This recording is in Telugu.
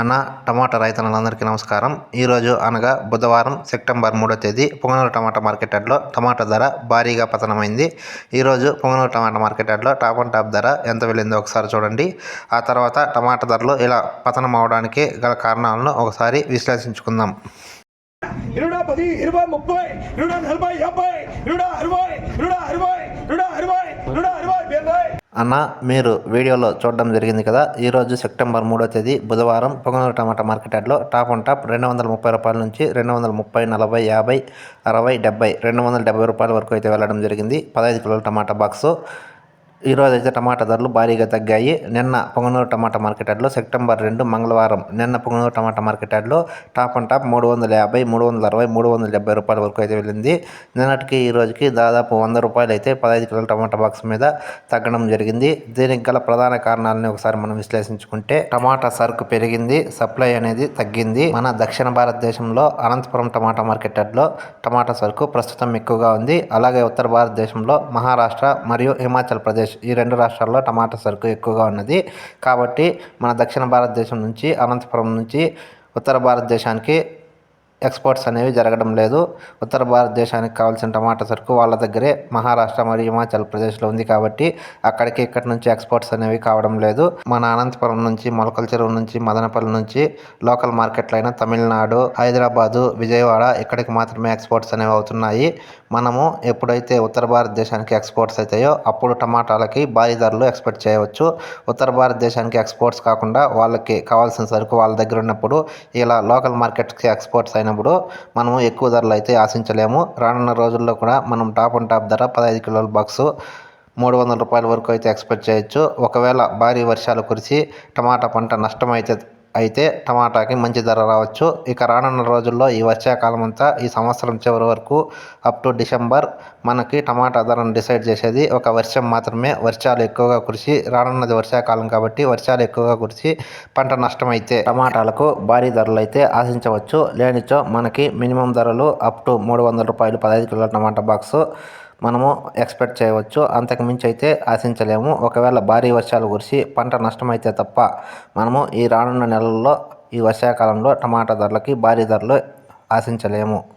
అన్న టమాటా రైతన్నలందరికీ నమస్కారం. ఈరోజు అనగా బుధవారం సెప్టెంబర్ మూడో తేదీ పొంగనూరు టమాటా మార్కెట్ యార్డ్లో టమాటా ధర భారీగా పతనమైంది. ఈరోజు పొంగనూరు టమాటా మార్కెట్ యార్డ్లో టాప్ అండ్ టాప్ ధర ఎంత వెళ్ళిందో ఒకసారి చూడండి. ఆ తర్వాత టమాటా ధరలు ఇలా పతనం అవడానికి గల కారణాలను ఒకసారి విశ్లేషించుకుందాం. ఇరుడా పది ఇరవై ముప్పై ఇరుడా నలభై యాభై ఇరుడా అరవై ఇరుడా అరవై ఇరుడా అరవై ఇరుడా అరవై డెబ్బై అన్న మీరు వీడియోలో చూడడం జరిగింది కదా? ఈరోజు సెప్టెంబర్ మూడో తేదీ బుధవారం పొంగనూరు టమాటా మార్కెట్ యార్డ్లో టాప్ అండ్ టాప్ రెండు వందల ముప్పై రూపాయల నుంచి రెండు వందల ముప్పై నలభై యాభై అరవై డెబ్బై రెండు వందల డెబ్బై రూపాయల వరకు అయితే వెళ్ళడం జరిగింది. పదహైదు కిలోల టమాటా బాక్సు ఈరోజు అయితే టమాటా ధరలు భారీగా తగ్గాయి. నిన్న పొంగనూరు టమాటా మార్కెట్ యార్డ్లో సెప్టెంబర్ రెండు మంగళవారం నిన్న పొంగనూరు టమాటా మార్కెట్ యార్డ్లో టాప్ అండ్ టాప్ మూడు వందల యాభై మూడు వందల అరవై మూడు వందల డెబ్బై రూపాయల వరకు అయితే వెళ్ళింది. నిన్నటికి ఈ రోజుకి దాదాపు వంద రూపాయలు అయితే పదహైదు కిలోల టమాటా బాక్స్ మీద తగ్గడం జరిగింది. దీనికి గల ప్రధాన కారణాలని ఒకసారి మనం విశ్లేషించుకుంటే టమాటా సరుకు పెరిగింది సప్లై అనేది తగ్గింది. మన దక్షిణ భారతదేశంలో అనంతపురం టమాటా మార్కెట్ యార్డ్లో టమాటా సరుకు ప్రస్తుతం ఎక్కువగా ఉంది. అలాగే ఉత్తర భారతదేశంలో మహారాష్ట్ర మరియు హిమాచల్ ప్రదేశ్ ఈ రెండు రాష్ట్రాల్లో టమాటా సరుకు ఎక్కువగా ఉన్నది. కాబట్టి మన దక్షిణ భారతదేశం నుంచి అనంతపురం నుంచి ఉత్తర భారతదేశానికి ఎక్స్పోర్ట్స్ అనేవి జరగడం లేదు. ఉత్తర భారతదేశానికి కావాల్సిన టమాటా సరుకు వాళ్ళ దగ్గరే మహారాష్ట్ర మరియు హిమాచల్ ప్రదేశ్లో ఉంది కాబట్టి అక్కడికి ఇక్కడి నుంచి ఎక్స్పోర్ట్స్ అనేవి కావడం లేదు. మన అనంతపురం నుంచి మొలకల చెరువు నుంచి మదనపల్లి నుంచి లోకల్ మార్కెట్లు అయిన తమిళనాడు హైదరాబాదు విజయవాడ ఇక్కడికి మాత్రమే ఎక్స్పోర్ట్స్ అనేవి అవుతున్నాయి. మనము ఎప్పుడైతే ఉత్తర భారతదేశానికి ఎక్స్పోర్ట్స్ అవుతాయో అప్పుడు టమాటాలకి భారీ ధరలు ఎక్స్పెక్ట్ చేయవచ్చు. ఉత్తర భారతదేశానికి ఎక్స్పోర్ట్స్ కాకుండా వాళ్ళకి కావాల్సిన సరుకు వాళ్ళ దగ్గర ఉన్నప్పుడు ఇలా లోకల్ మార్కెట్కి ఎక్స్పోర్ట్స్ అయిన అయినప్పుడు మనము ఎక్కువ ధరలు అయితే ఆశించలేము. రానున్న రోజుల్లో కూడా మనం టాప్ అండ్ టాప్ ధర పదహైదు కిలోల బాక్సు మూడు వందల రూపాయల వరకు అయితే ఎక్స్పెక్ట్ చేయొచ్చు. ఒకవేళ భారీ వర్షాలు కురిసి టమాటా పంట నష్టం అయితే అయితే టమాటాకి మంచి ధర రావచ్చు. ఇక రానున్న రోజుల్లో ఈ వర్షాకాలం అంతా ఈ సంవత్సరం చివరి వరకు అప్ టు డిసెంబర్ మనకి టమాటా ధరను డిసైడ్ చేసేది ఒక వర్షం మాత్రమే. వర్షాలు ఎక్కువగా కురిసి రానున్నది వర్షాకాలం కాబట్టి వర్షాలు ఎక్కువగా కురిసి పంట నష్టం అయితే టమాటాలకు భారీ ధరలు అయితే ఆశించవచ్చు. లేనిచో మనకి మినిమం ధరలు అప్ టు మూడు వందల రూపాయలు పదహైదు కిలోల టమాటా బాక్సు మనము ఎక్స్పెక్ట్ చేయవచ్చు. అంతకు మించి అయితే ఆశించలేము. ఒకవేళ భారీ వర్షాలు కురిసి పంట నష్టమైతే తప్ప మనము ఈ రానున్న నెలల్లో ఈ వర్షాకాలంలో టమాటా ధరలకి భారీ ధరలు ఆశించలేము.